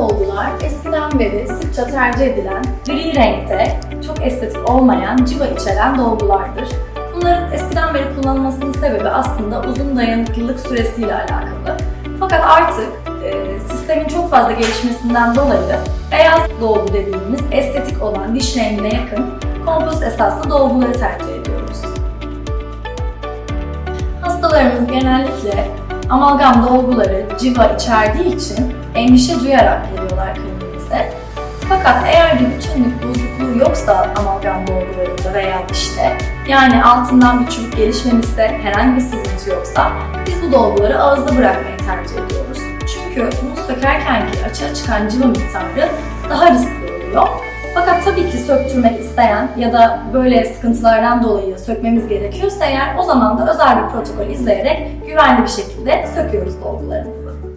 dolgular eskiden beri sıkça tercih edilen gri renkte çok estetik olmayan civa içeren dolgulardır. Bunların eskiden beri kullanılmasının sebebi aslında uzun dayanıklılık süresiyle alakalı. Fakat artık e, sistemin çok fazla gelişmesinden dolayı beyaz dolgu dediğimiz estetik olan diş rengine yakın kompozit esaslı dolguları tercih ediyoruz. Hastalarımız genellikle amalgam dolguları civa içerdiği için endişe duyarak geliyorlar kliniğimize. Fakat eğer bir bütünlük bozukluğu yoksa amalgam dolgularında veya dişte, yani altından bir çürük gelişmemişse, herhangi bir sızıntı yoksa biz bu dolguları ağızda bırakmayı tercih ediyoruz. Çünkü bunu sökerken ki açığa çıkan civa miktarı daha riskli oluyor. Fakat tabii ki söktürmek isteyen ya da böyle sıkıntılardan dolayı sökmemiz gerekiyorsa eğer o zaman da özel bir protokol izleyerek güvenli bir şekilde söküyoruz dolgularımızı.